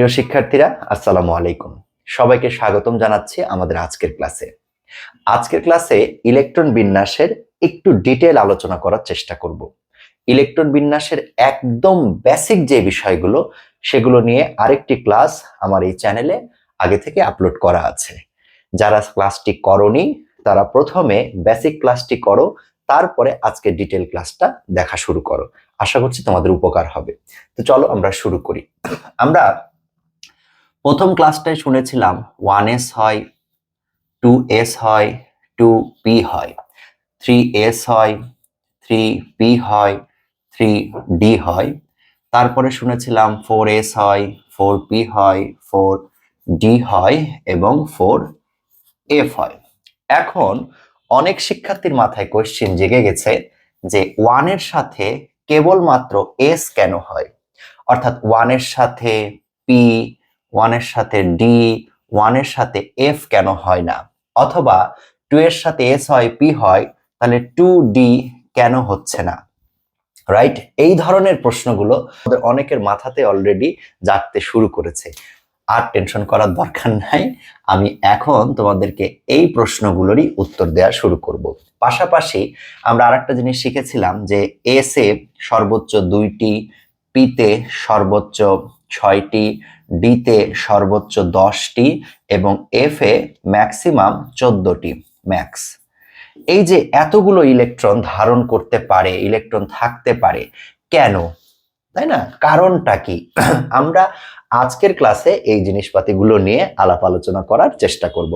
প্রিয় শিক্ষার্থীরা, আসসালামু আলাইকুম। সবাইকে স্বাগতম জানাচ্ছি আমাদের আজকের ক্লাসে। আজকের ক্লাসে ইলেকট্রন বিন্যাসের একটু ডিটেল আলোচনা করার চেষ্টা করব। ইলেকট্রন বিন্যাসের একদম বেসিক যে বিষয়গুলো, সেগুলো নিয়ে আরেকটি ক্লাস আমার এই চ্যানেলে আগে থেকে আপলোড করা আছে। যারা ক্লাসটি করনি, তারা প্রথমে বেসিক ক্লাসটি করো, তারপরে আজকে ডিটেল ক্লাসটা দেখা শুরু করো। আশা করছি তোমাদের উপকার হবে। তো চলো আমরা শুরু করি। আমরা প্রথম ক্লাসটায় শুনেছিলাম ওয়ান এস হয় টু এস হয় টু পি হয়। থ্রি এস হয় থ্রি পি হয় থ্রি ডি হয়। তারপরে শুনেছিলাম ফোর এস হয় ফোর পি হয় ফোর ডি হয় এবং ফোর এফ হয়। এখন অনেক শিক্ষার্থীর মাথায় কোয়েশ্চেন জেগে গেছে যে ওয়ানের সাথে কেবলমাত্র এস কেন হয়? অর্থাৎ ওয়ানের সাথে পি ওয়ানের সাথে ডি ওয়ানের সাথে এফ কেন হয় না? অথবা টু এর সাথে এস হয় পি হয়, তাহলে টু ডি কেন হচ্ছে না? রাইট এই ধরনের প্রশ্নগুলো আমাদের অনেকের মাথাতে অলরেডি জাগতে শুরু করেছে। আর টেনশন করার দরকার নাই। আমি এখন তোমাদেরকে এই প্রশ্নগুলোরই উত্তর দেওয়া শুরু করব। পাশাপাশি আমরা আরেকটা জিনিস শিখেছিলাম যে এস এ সর্বোচ্চ দুইটি পিতে সর্বোচ্চ ছয়টি, ডিতে সর্বোচ্চ দশটি এবং এফ এ ম্যাক্সিমাম চোদ্দটি ম্যাক্স এই যে এতগুলো ইলেকট্রন ধারণ করতে পারে ইলেকট্রন থাকতে পারে, কেন? তাই না? কারণটা কি? আমরা আজকের ক্লাসে এই জিনিসপাতিগুলো নিয়ে আলাপ আলোচনা করার চেষ্টা করব।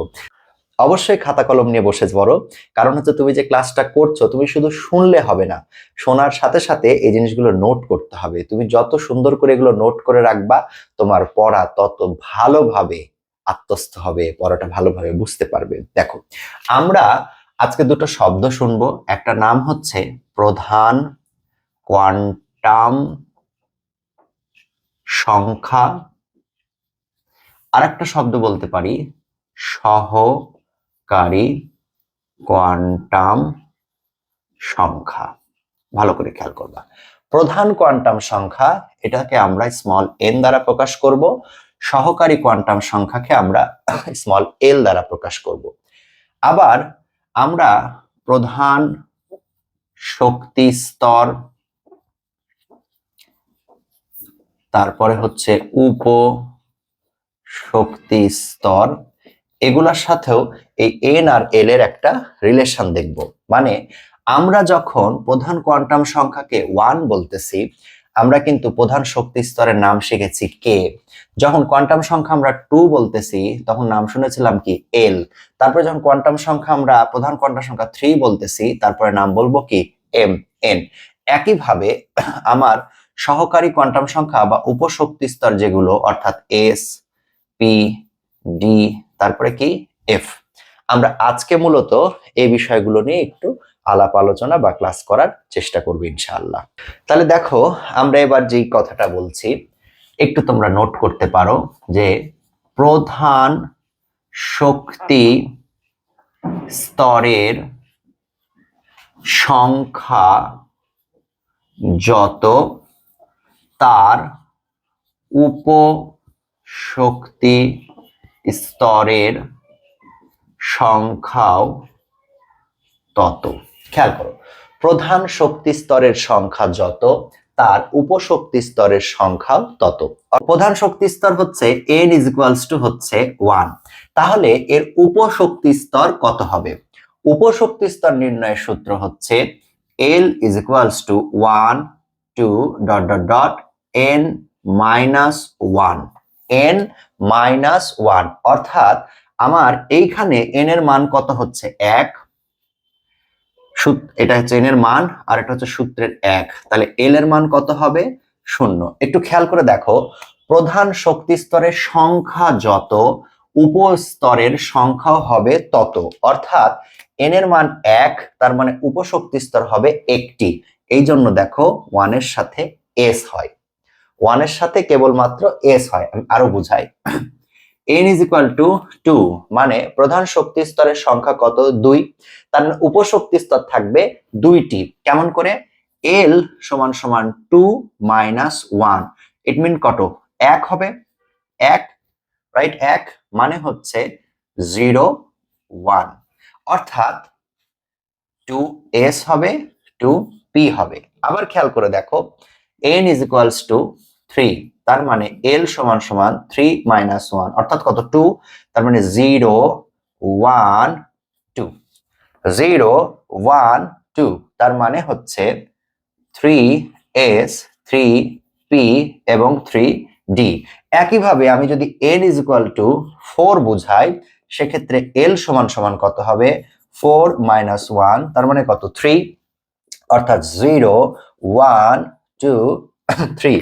অবশ্যই খাতা কলম নিয়ে বসে পড়ো। কারণ হচ্ছে তুমি যে ক্লাসটা করছ, তুমি শুধু শুনলে হবে না। শোনার সাথে সাথে এই জিনিসগুলো নোট করতে হবে। তুমি যত সুন্দর করে এগুলো নোট করে রাখবা, তোমার পড়া তত ভালোভাবে আত্মস্থ হবে, পড়াটা ভালোভাবে বুঝতে পারবে। দেখো, আমরা আজকে দুটো শব্দ শুনব। একটা নাম হচ্ছে প্রধান কোয়ান্টাম সংখ্যা। আর একটা শব্দ বলতে পারি সহকারী কোয়ান্টাম সংখ্যা। ভালো করে খেয়াল করবা। প্রধান কোয়ান্টাম সংখ্যা, এটাকে আমরা স্মল এন দ্বারা প্রকাশ করব। সহকারী কোয়ান্টাম সংখ্যাকে আমরা স্মল এল দ্বারা প্রকাশ করব। আবার আমরা প্রধান শক্তি স্তর, তারপরে হচ্ছে উপ শক্তি স্তর, এগুলোর সাথেও এই এন আর এল এর একটা রিলেশন দেখব। মানে আমরা যখন প্রধান কোয়ান্টাম সংখ্যাকে ওয়ান বলতেছি, আমরা কিন্তু প্রধান শক্তি স্তরের নাম শিখেছি কে যখন কোয়ান্টাম সংখ্যা আমরা টু বলতেছি, তখন নাম শুনেছিলাম কি এল তারপরে যখন কোয়ান্টাম সংখ্যা আমরা প্রধান কোয়ান্টাম সংখ্যা থ্রি বলতেছি, তারপরে নাম বলব কি এম এন একইভাবে আমার সহকারী কোয়ান্টাম সংখ্যা বা উপশক্তি স্তর যেগুলো, অর্থাৎ এস পি ডি তারপরে কি এফ আমরা আজকে মূলত এই বিষয়গুলো নিয়ে একটু আলাপ আলোচনা বা ক্লাস করার চেষ্টা করব ইনশাআল্লাহ। তাহলে দেখো, আমরা এবার যেই কথাটা বলছি, একটু তোমরা নোট করতে পারো যে প্রধান শক্তি স্তরের সংখ্যা যত, তার উপশক্তি স্তরের সংখ্যাও তত। খেয়াল করো, প্রধান শক্তি স্তরের সংখ্যা যত, তার উপশক্তি স্তরের সংখ্যাও তত। প্রধান শক্তি স্তর হচ্ছে এন ইজ টু হচ্ছে ওয়ান তাহলে এর উপশক্তি স্তর কত হবে? উপশক্তি স্তর নির্ণয়ের সূত্র হচ্ছে L is equals to one two dot dot dot N minus one N minus one অর্থাৎ আমার এইখানে এন এর মান কত হচ্ছে? এক। এটা হচ্ছে এন এর মান, আর এটা হচ্ছে সূত্রের এক। তাহলে এল এর মান কত হবে? শূন্য। একটু খেয়াল করে দেখো, প্রধান শক্তি স্তরের সংখ্যা যত উপস্তরের সংখ্যাও হবে তত। অর্থাৎ এন এর মান এক, তার মানে উপশক্তি স্তর হবে একটি। এই জন্য দেখো ওয়ানের সাথে এস হয়। ওয়ানের সাথে কেবলমাত্র এস হয়। আমি আরও বুঝাই। N is equal to two মানে প্রধান শক্তি স্তরের সংখ্যা কত? দুই। তার উপশক্তি স্তর থাকবে দুইটি। কেমন করে? এল সমান সমান two minus one it mean কত? এক হবে। এক রাইট এক মানে হচ্ছে জিরো ওয়ান অর্থাৎ টু এস হবে টু পি হবে। আবার খেয়াল করে দেখো। N is equals to three তার মানে এল সমান সমান থ্রি মাইনাস ওয়ান অর্থাৎ কত? টু তার মানে zero one two zero one two তার মানে হচ্ছে থ্রি এস থ্রি পি এবং থ্রি ডি একইভাবে আমি যদি N is equal to four বুঝাই, সেক্ষেত্রে এল সমান সমান কত হবে? ফোর মাইনাস ওয়ান তার মানে কত? থ্রি অর্থাৎ জিরো ওয়ান টু থ্রি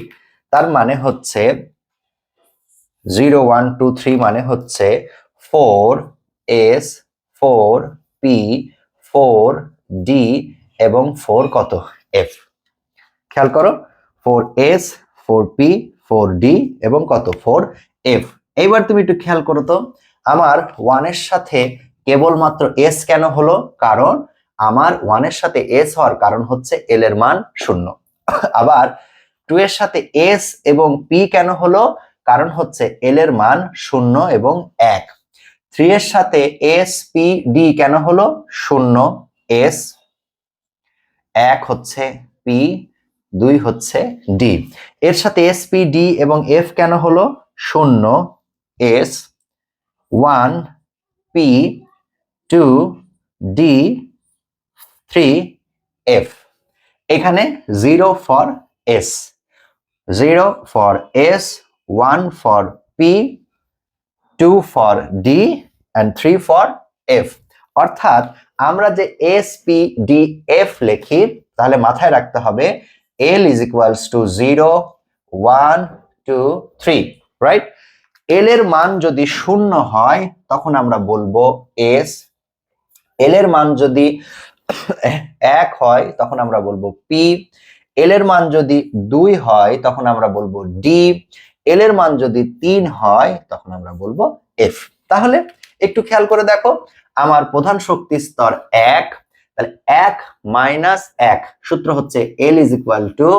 তার মানে হচ্ছে জিরো ওয়ান টু থ্রি মানে হচ্ছে four S, four P, four D এবং ফোর কত? এফ। খেয়াল করো, four S, four P, four D এবং কত? Four F. এইবার তুমি একটু খেয়াল করো তো, আমার ওয়ানের সাথে কেবলমাত্র এস কেন হলো? কারণ আমার ওয়ানের সাথে এস হওয়ার কারণ হচ্ছে এল এর মান শূন্য। আবার টু এর সাথে এস এবং পি কেন হলো? কারণ হচ্ছে এল এর মান শূন্য এবং এক। থ্রি এর সাথে এস, পি, ডি কেন হলো? শূন্য, এস। এক হচ্ছে পি, দুই হচ্ছে ডি। এর সাথে এস, পি, ডি এবং এফ কেন হলো? শূন্য, S. One, P, two, D, three, F. এখানে zero for S. Zero for S one for P two for D and three for F অর্থাৎ আমরা যে এস পি ডি এফ লিখি, তাহলে মাথায় রাখতে হবে L is equals to zero one two three right L এর মান যদি শূন্য হয়, তখন আমরা বলব এস এল এর মান যদি এক হয়, তখন আমরা বলব পি এল এর মান যদি দুই হয়, তখন আমরা বলব ডি এল এর মান যদি তিন হয়, তখন আমরা বলব এফ তাহলে একটু খেয়াল করে দেখো, আমার প্রধান শক্তি স্তর এক, তাহলে এক মাইনাস এক, সূত্র হচ্ছে এল ইজ ইকুয়াল টু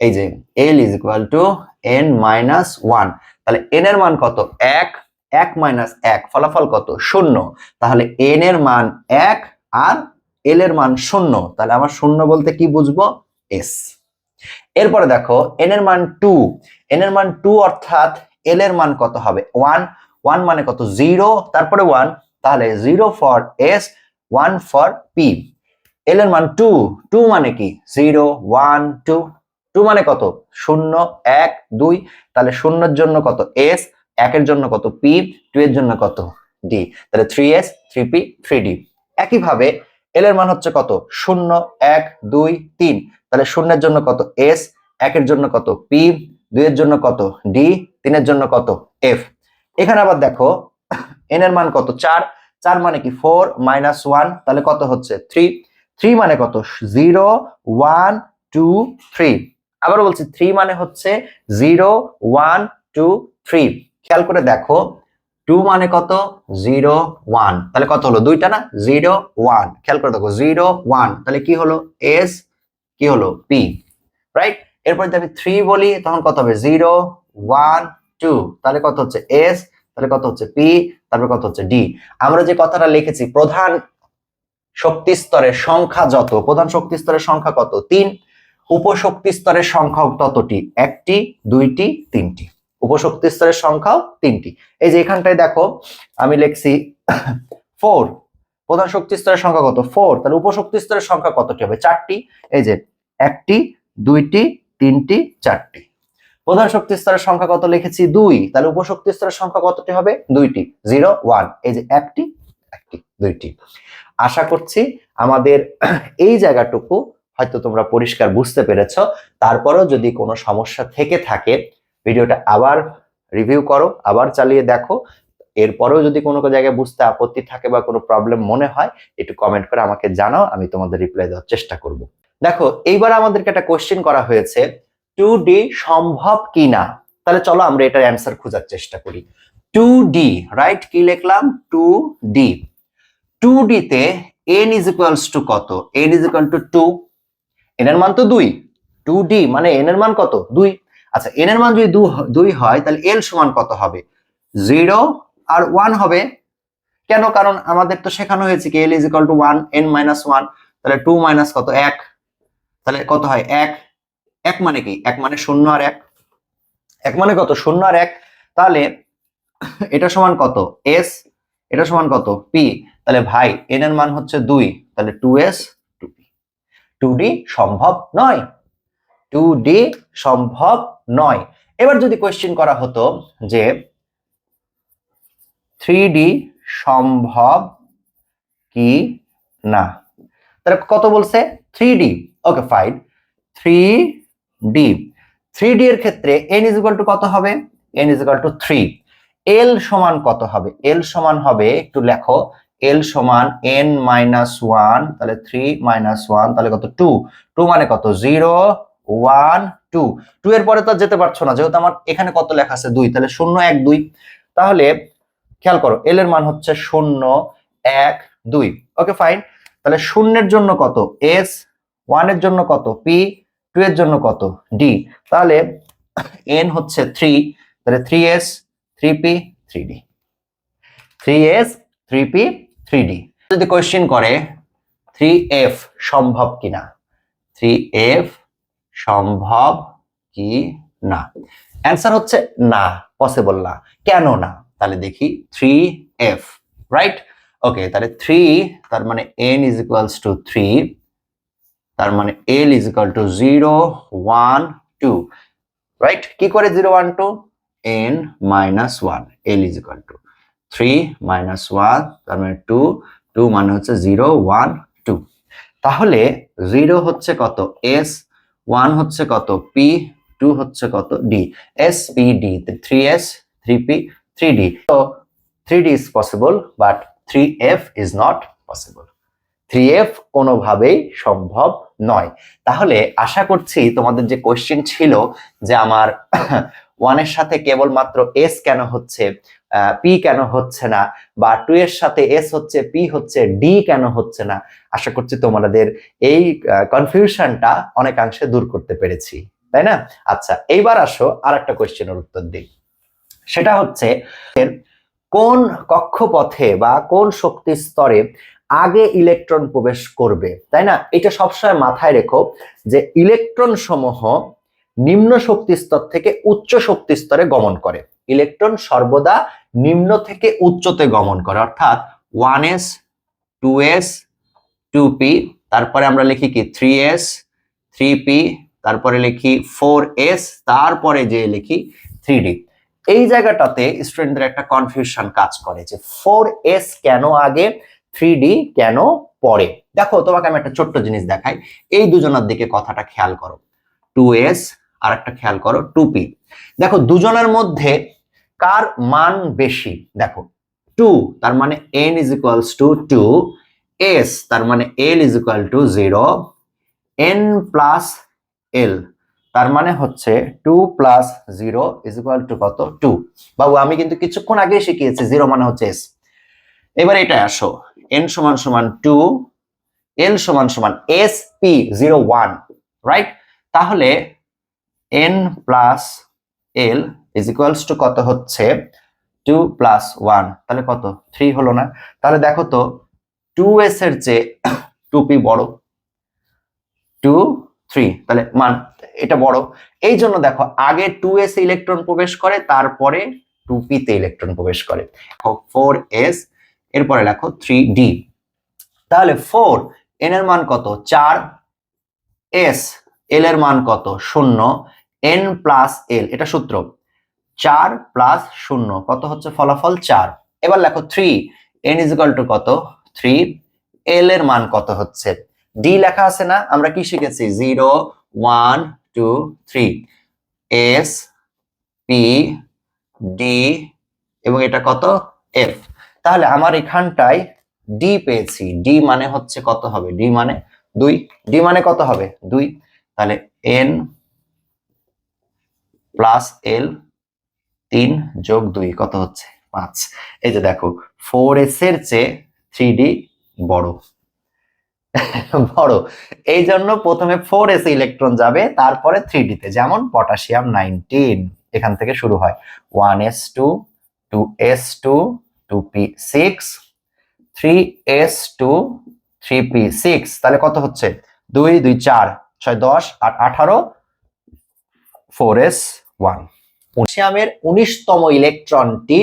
এই যে L is equal to N minus one তাহলে এন এর মান কত? এক এক মাইনাস এক, ফলাফল কত? শূন্য, তাহলে এন এর মান এক আর এল এর মান শূন্য, তাহলে আমার শূন্য বলতে কি বুঝব? এস এরপরে দেখো এন এর মান টু এন এর মান টু অর্থাৎ এল এর মান কত হবে? ওয়ান ওয়ান মানে কত? জিরো তারপরে ওয়ান তাহলে zero for S one for P L এর মান টু টু মানে কি? জিরো ওয়ান টু টু মানে কত? শূন্য, এক, দুই। তাহলে শূন্যের জন্য কত? এস একের জন্য কত? পি টু এর জন্য কত? ডি তাহলে three S three P three D একইভাবে এল এর মান হচ্ছে কত? শূন্য, এক, দুই, তিন। তাহলে শূন্যের জন্য কত এস একের জন্য কত পি দুইয়ের জন্য কত ডি তিনের জন্য কত এফ এখানে আবার দেখো এন এর মান কত চার চার মানে কি ফোর মাইনাস ওয়ান তাহলে কত হচ্ছে থ্রি থ্রি মানে কত জিরো ওয়ান টু থ্রি আবার বলছি থ্রি মানে হচ্ছে জিরো ওয়ান টু থ্রি খেয়াল করে দেখো টু মানে কত? জিরো ওয়ান তাহলে কত হলো? দুইটা না? জিরো ওয়ান খেয়াল করে দেখো জিরো ওয়ান তাহলে কি হলো? এস কি হলো? পি রাইট এরপর যদি আমি থ্রি বলি, তখন কত হবে? জিরো ওয়ান টু তাহলে কত হচ্ছে? এস তাহলে কত হচ্ছে? পি তারপর কত হচ্ছে? ডি আমরা যে কথাটা লিখেছি, প্রধান শক্তি স্তরের সংখ্যা যত, প্রধান শক্তি স্তরের সংখ্যা কত? তিন। উপশক্তি স্তরের সংখ্যাও ততটি, একটি, দুইটি, তিনটি। উপশক্তি স্তরের সংখ্যাও তিনটি। এই যে এখানটায় দেখো, আমি লিখছি ফোর প্রধান শক্তি স্তরের সংখ্যা কত? ফোর তাহলে উপশক্তি স্তরের সংখ্যা কতটি হবে? চারটি। এই যে, একটি, দুইটি, তিনটি, চারটি। প্রধান শক্তি স্তরের সংখ্যা কত লিখেছি? দুই। তাহলে উপশক্তি স্তরের সংখ্যা কতটি হবে? দুইটি। জিরো ওয়ান এই যে, একটি একটি, দুইটি। আশা করছি আমাদের এই জায়গাটুকু হয়তো তোমরা পরিষ্কার বুঝতে পেরেছ। তারপরও যদি কোনো সমস্যা থেকে থাকে, ভিডিওটা আবার রিভিউ করো, আবার চালিয়ে দেখো। এরপরেও যদি কোনো জায়গায় বুঝতে আপত্তি থাকে বা কোনো প্রবলেম মনে হয়, একটু কমেন্ট করে আমাকে জানাও, আমি তোমাদের রিপ্লাই দেওয়ার চেষ্টা করব। দেখো, এইবার আমাদেরকে একটা কোশ্চেন করা হয়েছে টু ডি সম্ভব কি না তাহলে চলো আমরা এটার অ্যান্সার খোঁজার চেষ্টা করি। টু ডি রাইট কি লিখলাম? টু ডি টু ডিতে এন ইজ ইকুয়ালস টু কত? N is equal to two N এর মান তো দুই। টু ডি মানে এন এর মান কত? দুই। আচ্ছা এন এর মান যদি দুই হয়, তাহলে এল সমান কত হবে? জিরো আর ওয়ান হবে। কেন? কারণ আমাদের তো শেখানো হয়েছে কি L is equal to one N minus one তাহলে টু মাইনাস কত? এক। তাহলে কত হয়? এক। এক মানে কি? এক মানে শূন্য আর এক। এক মানে কত? শূন্য আর এক। তাহলে এটা সমান কত? এস এটা সমান কত? পি তাহলে ভাই এন এর মান হচ্ছে দুই। তাহলে two S two P two D সম্ভব নয়। টু ডি সম্ভব নয়। এবার যদি কোয়েশ্চেন করা হতো যে থ্রি সম্ভব কি না? তাহলে কত বলছে? Three D okay, fine. Three D three D এর ক্ষেত্রে এন ইজ ইকাল টু কত হবে? N is equal to three L সমান কত হবে? এল সমান হবে, একটু লেখো। এল সমান এন মাইনাস ওয়ান তাহলে থ্রি মাইনাস ওয়ান তাহলে কত? টু টু মানে কত? জিরো ওয়ান টু টু এর পরে তো যেতে পারছ না, যেহেতু আমার এখানে কত লেখা আছে? দুই। তাহলে শূন্য এক দুই। তাহলে খেয়াল করো এল এর মান হচ্ছে শূন্য, এক, দুই। ওকে ফাইন তাহলে শূন্যের জন্য কত? এস ওয়ানের জন্য কত? পি টু এর জন্য কত? ডি তাহলে এন হচ্ছে থ্রি তাহলে three S three P three D three S three P three D যদি কোয়েশ্চেন করে থ্রি এফ সম্ভব কিনা? থ্রি এফ সম্ভব কি না অ্যান্সার হচ্ছে না পসিবল না। কেন না? তাহলে দেখি থ্রি এফ রাইট ওকে তাহলে থ্রি তার মানে N is equals to three তার মানে L is equal to zero one two right কি করে zero one two N minus one L is equal to three minus one তার মানে two two মানে হচ্ছে জিরো ওয়ান টু তাহলে zero হচ্ছে কত এস ওয়ান হচ্ছে কত পি টু হচ্ছে কত D S P D three S three P three D তো three D is possible but three F is not possible three F কোনোভাবেই সম্ভব নয়। তাহলে আশা করছি তোমাদের যে কোয়েশ্চেন ছিল যে আমার ওয়ানের সাথে কেবলমাত্র এস কেন হচ্ছে পি কেন হচ্ছে না, বা টু এর সাথে এস হচ্ছে পি হচ্ছে ডি কেন হচ্ছে না, আশা করছি তোমাদের এই কনফিউশনটা অনেকাংশে দূর করতে পেরেছি। তাই না? আচ্ছা এইবার আসো আর একটা কোয়েশ্চেনের উত্তর দিই। সেটা হচ্ছে কোন কক্ষপথে বা কোন শক্তি স্তরে আগে ইলেকট্রন প্রবেশ করবে, তাই না? এটা সবসময় মাথায় রেখো যে ইলেকট্রন সমূহ নিম্ন শক্তি স্তর থেকে উচ্চ শক্তি স্তরে গমন করে। ইলেকট্রন সর্বদা নিম্ন থেকে উচ্চতে গমন করে, অর্থাৎ one S, two S, two P, তারপরে আমরা লিখি কি? থ্রি এস, থ্রি পি, তারপরে লিখি ফোর এস, তারপরে যে লিখি থ্রি ডি। এই জায়গাটাতে স্টুডেন্টদের একটা কনফিউশন কাজ করে যে ফোর এস কেন আগে থ্রি ডি কেন পরে? দেখো, তোমাকে আমি একটা ছোট্ট জিনিস দেখাই। এই দুজনের দিকে কথাটা খেয়াল করো। টু এস আর একটা খেয়াল করো টু পি দেখো, দুজনের মধ্যে কার মান বেশি? দেখো টু তার মানে N is equals to two S তার মানে L is equal to zero N plus L তার মানে হচ্ছে two plus zero is equal to কত? টু বাবু, আমি কিন্তু কিছুক্ষণ আগে শিখিয়েছি জিরো মানে হচ্ছে এস এবার এটা আসো। এন সমান সমান টু এল সমান সমান S P zero one right তাহলে N plus L is equals to কত হচ্ছে? টু প্লাস ওয়ান তাহলে কত? থ্রি হলো না। তাহলে দেখো তো টু এস এর চেয়ে টু পি বড়। টু থ্রি তাহলে মান এটা বড়। এই জন্য দেখো, আগে টু এস ইলেকট্রন প্রবেশ করে, তারপরে টু পি তে ইলেকট্রন প্রবেশ করে। ফোর এস এরপরে লেখো থ্রি ডি তাহলে ফোর এন এর মান কত? চার এস এল এর মান কত? শূন্য। এন প্লাস এল এটা সূত্র। চার প্লাস শূন্য, কত হচ্ছে? ফলাফল চার। এবার লেখো থ্রি এন ইজ টু কত? থ্রি এল এর মান কত হচ্ছে? ডি লেখা আছে না, আমরা কি শিখেছি? Zero one two three S P D এবং এটা কত? এফ তাহলে আমার এখানটায় ডি পেয়েছি। ডি মানে হচ্ছে কত হবে? ডি মানে দুই। ডি মানে কত হবে? দুই। তাহলে এন প্লাস এল তিন যোগ দুই, কত হচ্ছে? পাঁচ। এই যে দেখো ফোর এস এর চেয়ে থ্রি ডি বড়। বড়। এই জন্য প্রথমে ফোর এস ইলেকট্রন যাবে, তারপরে থ্রি ডিতে যেমন পটাশিয়াম নাইনটিন এখান থেকে শুরু হয়। One S two two S two two P six three S two three P six তাহলে কত হচ্ছে? দুই দুই, চার, ছয়, দশ, আট, আঠারো ফোর এস ওয়ান পটাশিয়ামের উনিশতম ইলেকট্রনটি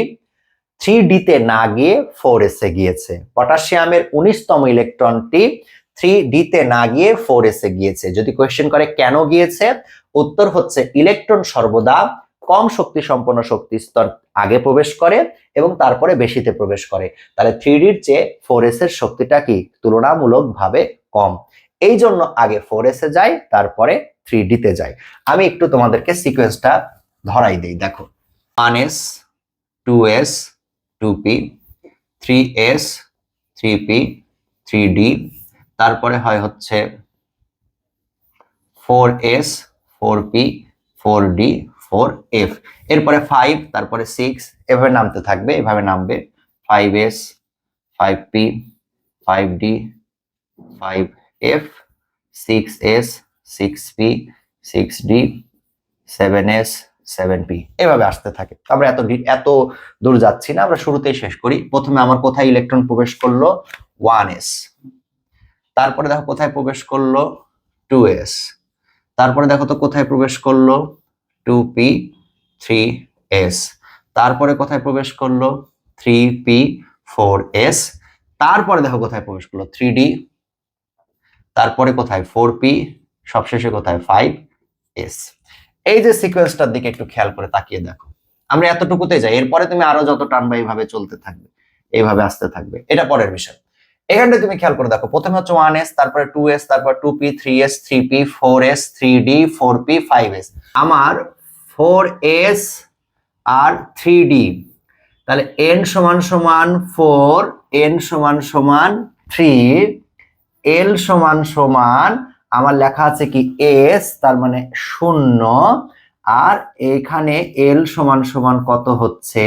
থ্রি ডিতে না গিয়ে ফোর এসে গিয়েছে। পটাশিয়ামের উনিশতম ইলেকট্রনটি থ্রি ডিতে না গিয়ে ফোর এসে গিয়েছে। যদি কোয়েশ্চেন করে কেন গিয়েছে, উত্তর হচ্ছে ইলেকট্রন সর্বদা কম শক্তি সম্পন্ন শক্তি স্তর আগে প্রবেশ করে এবং তারপরে বেশিতে প্রবেশ করে। তাহলে থ্রি ডির চেয়ে ফোর এস এর শক্তিটা কি তুলনামূলকভাবে কম? এই জন্য আগে ফোর এসে যায় তারপরে থ্রি ডিতে যায় আমি একটু তোমাদেরকে সিকোয়েন্সটা ধরাই দিই, দেখো। One S two S two P three S three P three D তারপরে হয় হচ্ছে four S four P four D four F এরপরে ফাইভ তারপরে সিক্স এভাবে নামতে থাকবে, এভাবে নামবে। Five S five P five D five F six S six P six D seven S seven P এভাবে আসতে থাকে। আমরা এত এত দূর যাচ্ছি না, আমরা শুরুতেই শেষ করি। প্রথমে আমার কোথায় ইলেকট্রন প্রবেশ করল? ওয়ান এস তারপরে দেখো কোথায় প্রবেশ করল? টু এস তারপরে দেখো তো কোথায় প্রবেশ করল? টু পি থ্রি এস তারপরে কোথায় প্রবেশ করল? থ্রি পি ফোর এস তারপরে দেখো কোথায় প্রবেশ করল? থ্রি ডি তারপরে কোথায়? ফোর পি সবশেষে কোথায়? ফাইভ এস এই যে সিকোয়েন্সটার দিকে একটু খেয়াল করে তাকিয়ে দেখো। আমরা এতটুকুতে যাই, এরপরে তুমি আরও যত টানবা এইভাবে চলতে থাকবে, এইভাবে আসতে থাকবে। এটা পরের বিষয়। এখানটা তুমি খেয়াল করে দেখো। প্রথমে হচ্ছে ওয়ান এস তারপরে টু এস তারপর two P three S three P four S three D four P five S আমার ফোর এস আর থ্রি ডি তাহলে এন সমান সমান ফোর এন সমান সমান থ্রি এল সমান সমান আমার লেখা আছে কি এস তার মানে শূন্য, আর এখানে এল সমান সমান কত হচ্ছে?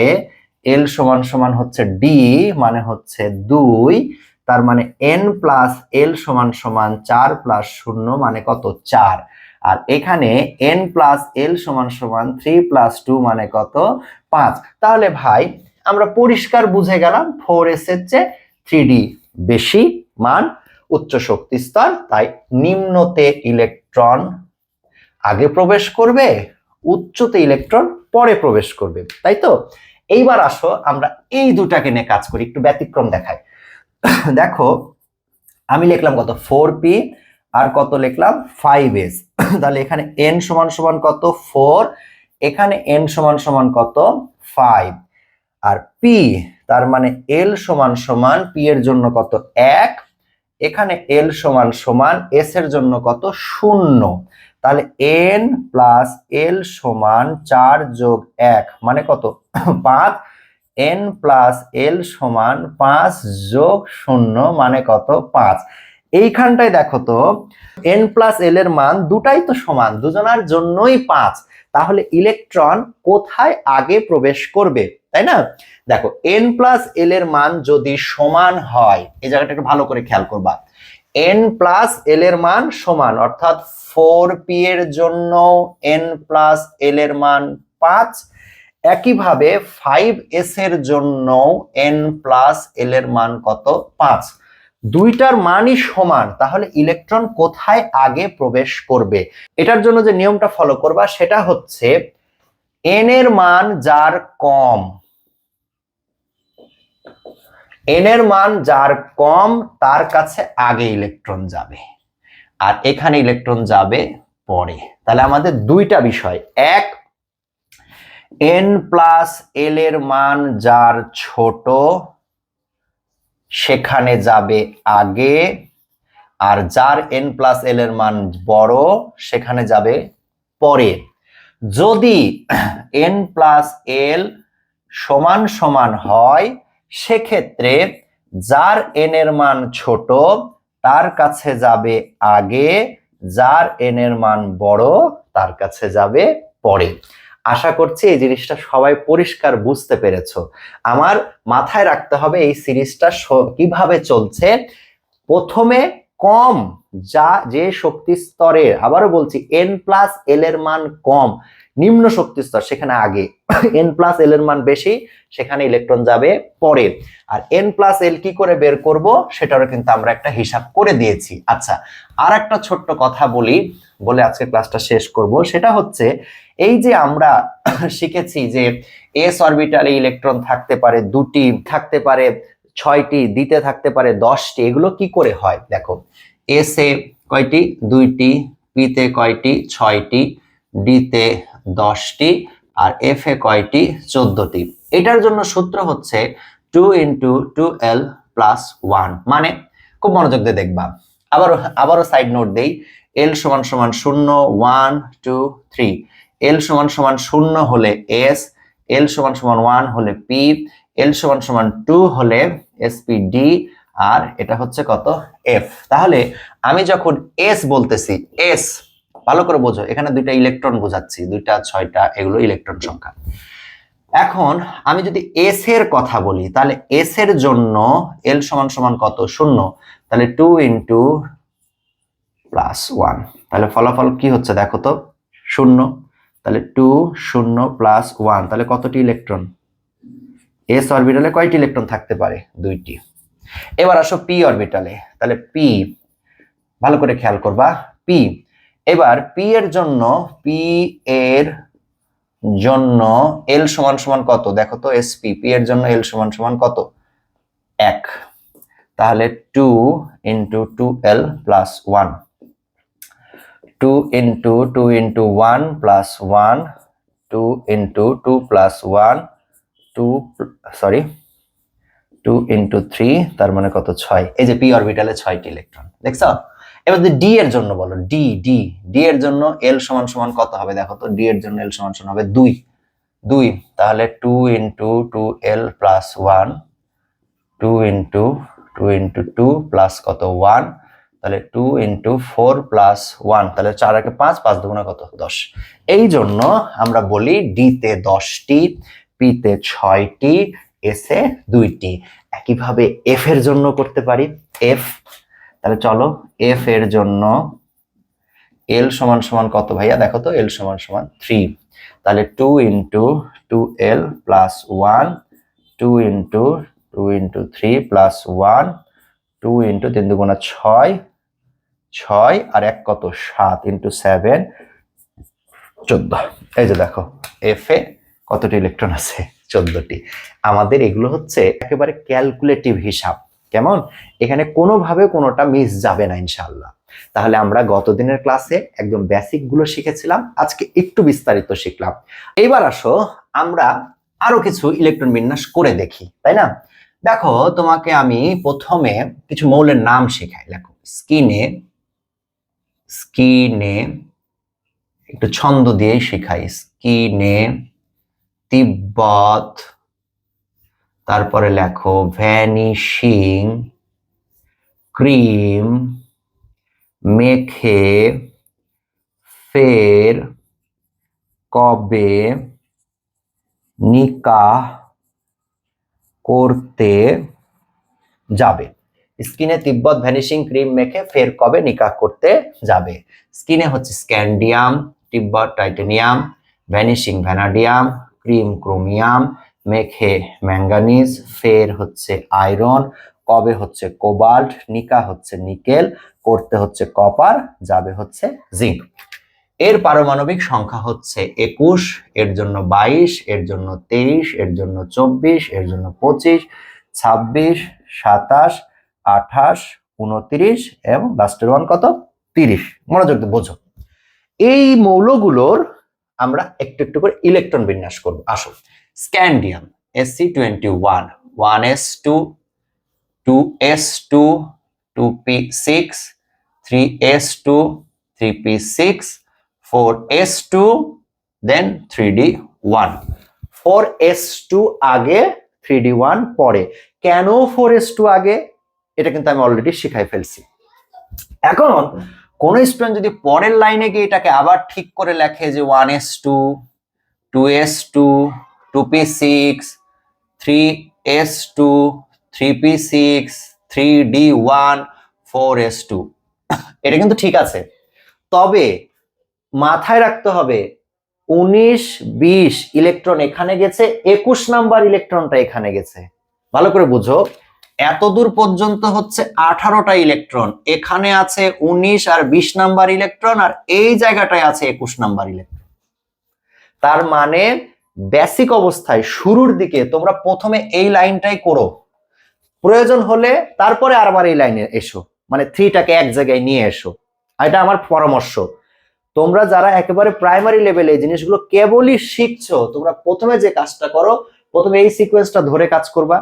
এল সমান সমান হচ্ছে ডি মানে হচ্ছে দুই তার মানে এন প্লাস এল সমান সমান চার প্লাস শূন্য মানে কত? চার। আর এখানে এন প্লাস এল সমান সমান থ্রি প্লাস টু মানে কত? পাঁচ। তাহলে ভাই, আমরা পরিষ্কার বুঝে গেলাম ফোর এস এর চেয়ে থ্রি ডি বেশি মান, উচ্চ শক্তি স্তর, তাই নিম্নতে ইলেকট্রন আগে প্রবেশ করবে, উচ্চতে ইলেকট্রন পরে প্রবেশ করবে। তাই তো? এইবার আসো, আমরা এই দুটাকে নিয়ে কাজ করি, একটু ব্যতিক্রম দেখাই। দেখো, আমি লিখলাম কত? ফোর পি আর কত লিখলাম? ফাইভ এস তাহলে এখানে এন সমান সমান কত? ফোর এখানে এন সমান সমান কত? ফাইভ আর পি তার মানে এল সমান সমান পি এর জন্য কত? এক। এখানে এল সমান সমান এস এর জন্য কত? শূন্য। তাহলে এন প্লাস এল সমান চার যোগ এক মানে কত? পাঁচ। এন প্লাস এল সমান পাঁচ যোগ শূন্য মানে কত? পাঁচ। এইখানটায় দেখো তো এন প্লাস এল এর মান দুটাই তো সমান, দুজনার জন্যই পাঁচ। তাহলে ইলেকট্রন কোথায় আগে প্রবেশ করবে, তাই না? দেখো এন প্লাস এল এর মান যদি সমান হয়, এই জায়গাটা একটু ভালো করে খেয়াল করবা। এন প্লাস এল এর মান সমান, অর্থাৎ ফোর পি এর জন্য এন প্লাস এল এর মান পাঁচ একইভাবে ফাইভ এস এর জন্য এন প্লাস এল এর মান কত? পাঁচ। দুইটার মানই সমান, তাহলে ইলেকট্রন কোথায় আগে প্রবেশ করবে? এটার জন্য যে নিয়মটা ফলো করবা, সেটা হচ্ছে এন এর মান যার কম এন এর মান যার কম, তার কাছে আগে ইলেকট্রন যাবে। আর এখানে ইলেকট্রন যাবে পরে। তাহলে আমাদের দুইটা বিষয়, এক এন প্লাস এল এর মান যার ছোট, সেখানে যাবে আগে, আর যার এন প্লাস এল এর মান বড়, সেখানে যাবে পরে। যদি এন প্লাস এল সমান সমান হয়, সেক্ষেত্রে যার এন এর মান ছোট, তার কাছে যাবে আগে, যার এন এর মান বড়, তার কাছে যাবে পরে। আশা করছি এই জিনিসটা সবাই পরিষ্কার বুঝতে পেরেছ। আমার মাথায় রাখতে হবে এই সিরিজটা কীভাবে চলছে। প্রথমে কম, যা, যে শক্তি স্তরে, আবারও বলছি এন প্লাস এল এর মান কম। নিম্ন শক্তি স্তর, সেখানে আগে। এন প্লাস এল এর মান বেশি, সেখানে ইলেকট্রন যাবে পরে। আর এন প্লাস এল কি করে বের করব, সেটারও কিন্তু আমরা একটা হিসাব করে দিয়েছি। আচ্ছা আর একটা ছোট্ট কথা বলি, বলে আজকে ক্লাসটা শেষ করব। সেটা হচ্ছে, এই যে আমরা শিখেছি যে এস অরবিটালে ইলেকট্রন থাকতে পারে দুটি, থাকতে পারে ছয়টি, দিতে থাকতে পারে দশটি, এগুলো কি করে হয়? দেখো এস এ কয়টি? দুইটি পিতে কয়টি? ছয়টি ডিতে দশটি আর এফ এ কয়টি? চোদ্দটি। এটার জন্য সূত্র হচ্ছে two into two L plus one মানে খুব মনোযোগ দিয়ে দেখবা। আবারও আবারও সাইড নোট দেই। এল সমান সমান শূন্য ওয়ান টু থ্রি এল সমান সমান শূন্য হলে এস এল সমান সমান ওয়ান হলে পি এল সমান সমান টু হলে এসপি ডি আর এটা হচ্ছে কত? এফ তাহলে আমি যখন এস বলতেছি এস ভালো করে বোঝো। এখানে দুইটা ইলেকট্রন বোঝাচ্ছি, দুইটা, ছয়টা, এগুলো ইলেকট্রন সংখ্যা। এখন আমি যদি এস এর কথা বলি, তাহলে এস এর জন্য এল সমান সমান কত? শূন্য। তাহলে টু ইন্টু প্লাস ওয়ান তাহলে ফলাফল কি হচ্ছে দেখো তো? শূন্য। তাহলে টু শূন্য প্লাস ওয়ান তাহলে কতটি ইলেকট্রন এস অরবিটালে কয়টি ইলেকট্রন থাকতে পারে? দুইটি। এবার আসো পি অরবিটালে তাহলে পি ভালো করে খেয়াল করবা। পি এবার পি এর জন্য পি এর জন্য এল সমান সমান কত? দেখো তো এসপি পি এর জন্য এল সমান সমান কত? এক। তাহলে two into two L plus one two into two into one plus one two into two plus one two sorry two into three তার মানে কত? ছয়। এই যে পি অরবিটালে ছয়টি ইলেকট্রন দেখছ? এবার যদি ডি এর জন্য বলো ডি ডি ডি এর জন্য এল সমান সমান কত হবে? দেখো তো ডি এর জন্য এল সমান সমান হবে দুই। দুই, তাহলে two into two L plus one two into two into two plus কত? ওয়ান তাহলে two into four plus one তাহলে চার একে পাঁচ পাঁচ দুগুণা কত? দশ। এই জন্য আমরা বলি ডিতে দশটি পিতে ছয়টি এসে দুইটি। একইভাবে এফ এর জন্য করতে পারি। এফ তাহলে চলো এফ এর জন্য এল সমান সমান কত ভাইয়া? দেখো তো এল সমান সমান থ্রি তাহলে two into two L plus one two into two into three plus one two into তিন দুগুণা ছয় ছয় আর এক কত সাত ইন্টু সেভেন চোদ্দ। এই যে দেখো এফ এ কতটি ইলেকট্রন আছে? চোদ্দটি। আমাদের এগুলো হচ্ছে একেবারে ক্যালকুলেটিভ হিসাব। কেমন? এখানে কোনোভাবে কোনোটা মিস যাবে না ইনশাল্লাহ তাহলে আমরা গত দিনের ক্লাসে একদম বেসিকগুলো শিখেছিলাম, আজকে একটু বিস্তারিত শিখলাম। এইবার আসো, আমরা আরও কিছু ইলেকট্রন বিন্যাস করে দেখি, তাই না? দেখো, তোমাকে আমি প্রথমে কিছু মৌলের নাম শেখাই। দেখো স্কিনে স্কিনে একটু ছন্দ দিয়ে শেখাই। স্কিনে তিব্বত তারপরে লেখো ভ্যানিশিং ক্রিম মেখে, ফের, কবে, নিকাহ, করতে যাবে। স্কিনে তিব্বত ভ্যানিশিং ক্রিম মেখে, ফের কবে নিকাহ করতে যাবে। স্কিনে হচ্ছে স্ক্যান্ডিয়াম তিব্বত titanium vanishing vanadium cream chromium মেখে ম্যাঙ্গানিজ, ফের হচ্ছে আয়রন, কবে হচ্ছে কোবাল্ট, নিকা হচ্ছে নিকেল, করতে হচ্ছে কপার, যাবে হচ্ছে জিঙ্ক। এর পারমাণবিক সংখ্যা হচ্ছে একুশ, এর জন্য বাইশ, এর জন্য তেইশ, এর জন্য চব্বিশ, এর জন্য পঁচিশ, ছাব্বিশ, সাতাশ, আঠাশ, উনত্রিশ এবং লাস্টের ওয়ান কত? তিরিশ। মনোযোগ বোঝো। এই মৌলগুলোর আমরা একটু একটু করে ইলেকট্রন বিন্যাস করব। আসো scandium SC twenty one one S two two S two two P six three S two three P six four S two then three D one four S two আগে থ্রি ডি ওয়ান পরে। কেন four S two আগে? এটা কিন্তু আমি already শিখাই ফেলছি। এখন কোন স্টুডেন্ট যদি পরের লাইনে গিয়ে এটাকে আবার ঠিক করে লেখে যে one S two two S two two P six three S two three P six three D one four S two এটা কিন্তু ঠিক আছে। তবে মাথায় রাখতে হবে, উনিশ বিশ ইলেকট্রন এখানে গেছে, একুশ নাম্বার ইলেকট্রনটা এখানে গেছে। ভালো করে বুঝো এত দূর পর্যন্ত হচ্ছে আঠারোটা ইলেকট্রন এখানে আছে উনিশ আর বিশ নাম্বার ইলেকট্রন আর এই জায়গাটায় আছে একুশ নাম্বার ইলেকট্রন তার মানে বেসিক অবস্থায় শুরুর দিকে তোমরা প্রথমে এই লাইনটাই করো। প্রয়োজন হলে তারপরে আরবার এই লাইনে এসো। মানে থ্রিটাকে এক জায়গায় নিয়ে এসো। এটা আমার পরামর্শ। তোমরা যারা একেবারে প্রাইমারি লেভেলে এই জিনিসগুলো কেবলই শিখছো, তোমরা প্রথমে যে কাজটা করো, প্রথমে এই সিকোয়েন্সটা ধরে কাজ করবা।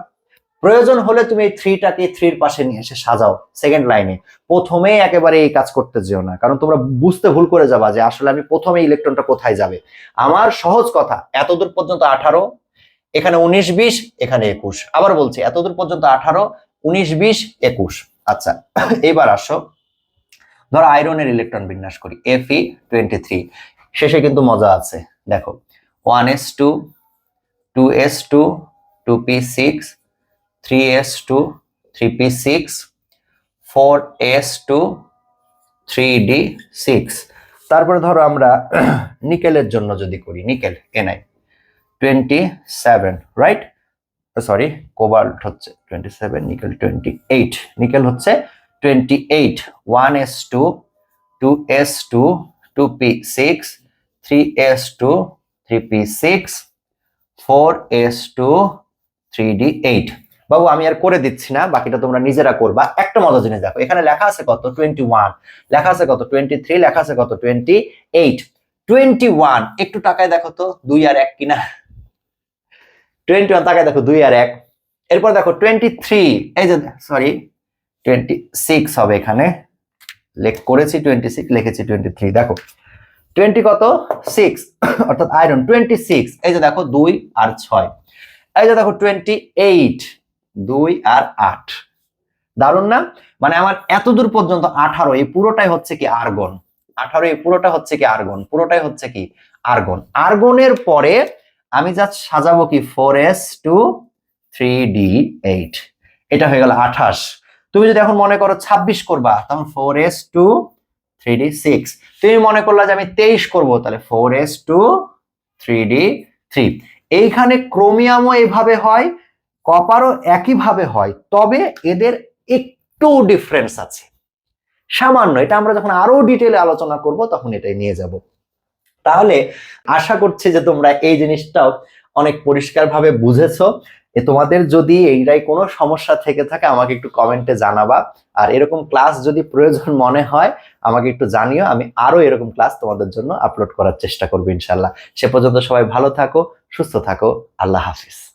প্রয়োজন হলে তুমি এই থ্রিটাকে থ্রির পাশে নিয়ে এসে সাজাও সেকেন্ড লাইনে প্রথমেই একেবারে এই কাজ করতে যেও না, কারণ তোমরা বুঝতে ভুল করে যাবা যে আসলে আমি প্রথমে ইলেকট্রনটা কোথায় যাবে। আমার সহজ কথা, এতদূর পর্যন্ত আঠারো, এখানে উনিশ, বিশ, এখানে একুশ। আবার বলছি, এতদূর পর্যন্ত আঠারো, উনিশ, বিশ, একুশ। আচ্ছা এবার আসো। ধরো আয়রনের ইলেকট্রন বিন্যাস করি এফ টোয়েন্টি থ্রি শেষে কিন্তু মজা আছে, দেখো। One S two two S two two P six 3s2 3p6 4s2 3d6 তারপরে ধরো আমরা নিকেলের জন্য যদি করি, nickel NI 27 right sorry cobalt হচ্ছে 27 নিকেল 28 নিকেল হচ্ছে 28 1s2 2s2 2p6 3s2 3p6 4s2 3d8 বাবু, আমি আর করে দিচ্ছি না, বাকিটা তোমরা নিজেরা করবা। একটা মজা জিনিস দেখো, এখানে লেখা আছে কত? টোয়েন্টি ওয়ান লেখা আছে কত? টোয়েন্টি থ্রি লেখা আছে কত? টোয়েন্টি এইট টোয়েন্টি ওয়ান একটু টাকায় দেখো তো, দুই আর এক কিনা? টোয়েন্টি ওয়ান টাকায় দেখো, দুই আর এক। এরপর দেখো টোয়েন্টি থ্রি এই যে সরি টোয়েন্টি সিক্স হবে এখানে। লেখ, করেছি টোয়েন্টি সিক্স লিখেছি টোয়েন্টি থ্রি দেখো টোয়েন্টি কত? সিক্স অর্থাৎ আয়রন টোয়েন্টি সিক্স এই যে দেখো, দুই আর ছয়। এই যে দেখো টোয়েন্টি এইট দুই আর আট। দারুণ না? মানে আমার এত দূর পর্যন্ত আঠারো, এই পুরোটাই হচ্ছে কি আর্গন। আঠারো, এই পুরোটা হচ্ছে কি আর্গন। পুরোটাই হচ্ছে কি আর্গন। আর্গনের পরে আমি জাস্ট সাজাবো কি four S two three D eight এটা হয়ে গেল আঠাশ। তুমি যদি এখন মনে করো ছাব্বিশ করবা, তখন four S two three D six তুমি মনে করলা যে আমি তেইশ করব, তাহলে four S two three D three এইখানে ক্রোমিয়ামও এভাবে হয় কপারও একইভাবে হয়, তবে এদের একটু ডিফারেন্স আছে। সামান্য, এটা আমরা যখন আরও ডিটেলে আলোচনা করব, তখন এটাই নিয়ে যাব। তাহলে আশা করছি যে তোমরা এই জিনিসটাও অনেক পরিষ্কারভাবে বুঝেছ। তোমাদের যদি এইটাই কোনো সমস্যা থেকে থাকে, আমাকে একটু কমেন্টে জানাবা। আর এরকম ক্লাস যদি প্রয়োজন মনে হয়, আমাকে একটু জানিও। আমি আরও এরকম ক্লাস তোমাদের জন্য আপলোড করার চেষ্টা করব ইনশাল্লাহ সে পর্যন্ত সবাই ভালো থাকো, সুস্থ থাকো। আল্লাহ হাফিজ।